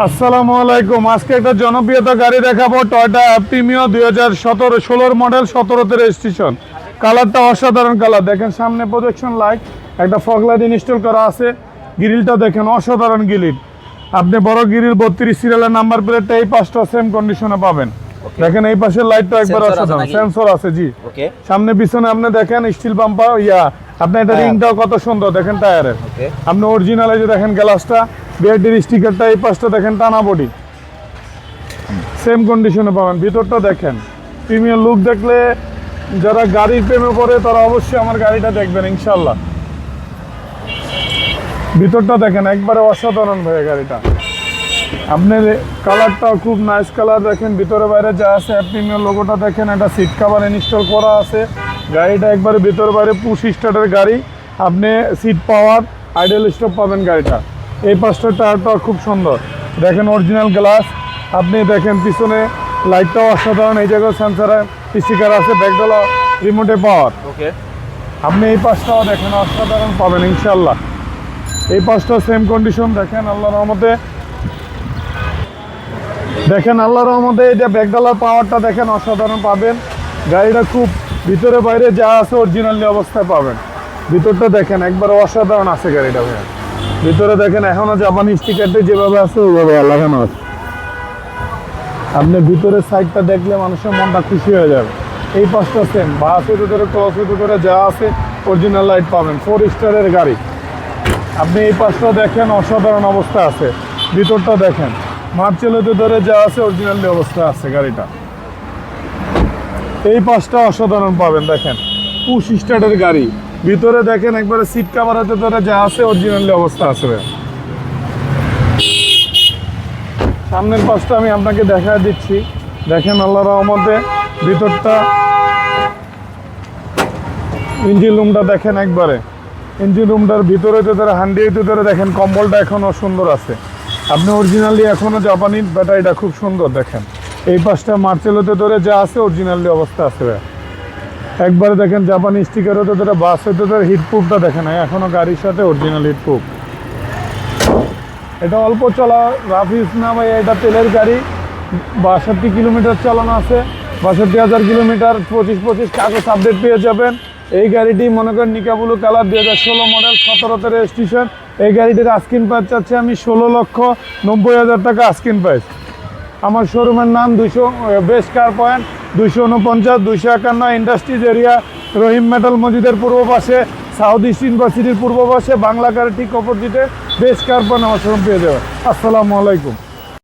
আসসালামু আলাইকুম। আজকে একটা জনপ্রিয়তা গাড়ি দেখাবো টয়টা অ্যাপটিমিও দুই হাজার সতেরো ষোলোর মডেল সতেরোতে রেজিস্ট্রেশন কালারটা অসাধারণ কালার দেখেন সামনে প্রজেকশন লাইট একটা ফগলাইট ইনস্টল করা আছে। গ্রিলটা দেখেন অসাধারণ গ্রিল আপনি বড় গ্রিল বত্রিশ সিরিয়ালের নাম্বার প্লেটটা এই পাঁচটা সেম কন্ডিশনে পাবেন। দেখেন এই পাশের লাইটটা একবার আছে অসাধারণ। সেন্সর আছে জি। সামনে পিছনে আপনি দেখেন স্টিল পাম্পা ইয়া। আপনি এটা হ্যাঁ। রিংটাও কত সুন্দর। দেখেন টায়ারের আপনি অরিজিনাল যে দেখেন গ্লাসটা বিআরটির স্টিকারটা এই পাশটা দেখেন, টানা বডি সেম কন্ডিশনে পাবেন। ভিতরটা দেখেন। প্রিমিয়ার লুক দেখলে যারা গাড়ির প্রেমে পড়ে, তারা অবশ্যই আমার গাড়িটা দেখবেন ইনশাল্লাহ ভিতরটা দেখেন, একবারে অসাধারণ ভাই গাড়িটা। আপনার কালারটাও খুব নাইস কালার দেখেন, ভিতরে বাইরে যা আছে প্রিমিয়ার লোগোটা দেখেন একটা সিট কাভার ইনস্টল করা আছে। গাড়িটা একবারে ভিতরে বাইরে পুশ স্টার্টের গাড়ি। আপনি সিট পাওয়ার আইডেল স্টপ পাবেন গাড়িটা। এই পাঁচটা টায়ারটাও খুব সুন্দর। দেখেন অরিজিনাল গ্লাস আপনি দেখেন পিছনে লাইটটাও অসাধারণ। এই জায়গায় সেন্সারের স্টিকার আছে ব্যাকডলা রিমোটে পাওয়ার ওকে আপনি এই পাশটাও দেখেন অসাধারণ পাবেন ইনশাল্লাহ এই পাঁচটা সেম কন্ডিশন দেখেন আল্লাহ রহমতে। দেখেন আল্লাহ রহমতে এটা ব্যাকডালার পাওয়ারটা দেখেন অসাধারণ পাবেন। গাড়িটা খুব ভিতরে বাইরে যা আছে অরিজিনালি অবস্থায় পাবেন। ভিতরটা দেখেন একবার অসাধারণ আছে গাড়িটা ভাইয়া। ভিতরে দেখেন, এখনও জাপানি স্টিকারটা যেভাবে আছে, ওইভাবে লাগানো আছে আপনি ভিতরের সাইডটা দেখলে মানুষের মনটা খুশি হয়ে যাবে। এই পাঁচটা সেম বাস হতে ধরে ধরে যা আছে অরিজিনাল লাইট পাবেন ফোর স্টারের গাড়ি। আপনি এই পাশটা দেখেন, অসাধারণ অবস্থা আছে। ভিতরটা দেখেন মার্চেল হতে ধরে যা আছে অরিজিনাল অবস্থা আছে গাড়িটা। এই পাশটা অসাধারণ পাবেন, দেখেন, পুশ স্টার্টের গাড়ি। ভিতরে দেখেন একবারে সিট কাভার হতে ধরে যা আছে অরিজিনালি অবস্থা আছে সামনের পাশটা আমি আপনাকে দেখা দিচ্ছি। দেখেন আল্লাহ রহমতে ভিতরটা ইঞ্জিন রুমটা দেখেন একবারে। ইঞ্জিন রুমটার ভিতরে তো ধরে হান্ডি ধরে দেখেন কম্বলটা এখনও সুন্দর আছে। আপনি অরিজিনালি এখনও জাপানি ব্যাটারিটা খুব সুন্দর দেখেন। এই পাশটা মার্চেলোতে ধরে যা আছে অরিজিনালি অবস্থা আছে। একবারে দেখেন জাপানি স্টিকার হতে ধরে বাস হতে ধরে হিটপ্রুফটা দেখেন এখনও গাড়ির সাথে অরিজিনাল হিটপ্রুফ এটা অল্প চলা রাফ ইউজ না ভাই, এটা তেলের গাড়ি। বাষট্টি কিলোমিটার চালানো আছে, বাষট্টি হাজার কিলোমিটার, পঁচিশ পঁচিশ কাগজ আপডেট পেয়ে যাবেন। এই গাড়িটি মনে করেন নিকাবুলু কালার দুই হাজার ষোলো মডেল সতেরো সতেরোতে রেজিস্ট্রেশন এই গাড়িটির আস্কিন প্রাইস চাচ্ছি আমি ষোলো লক্ষ নব্বই হাজার টাকা আস্কিন প্রাইস আমার শোরুমের নাম দুশো বেস্ট কার পয়েন্ট দুইশো উনপঞ্চাশ দুইশো একান্ন ইন্ডাস্ট্রিজ এরিয়া রহিম মেটাল মসজিদের পূর্ব পাশে সাউথ ইস্ট ইউনিভার্সিটির পূর্ব পাশে, বাংলা কার ঠিক অপোজিটে বেশ কার্পন আমার পেয়ে যাবে আসসালামু আলাইকুম।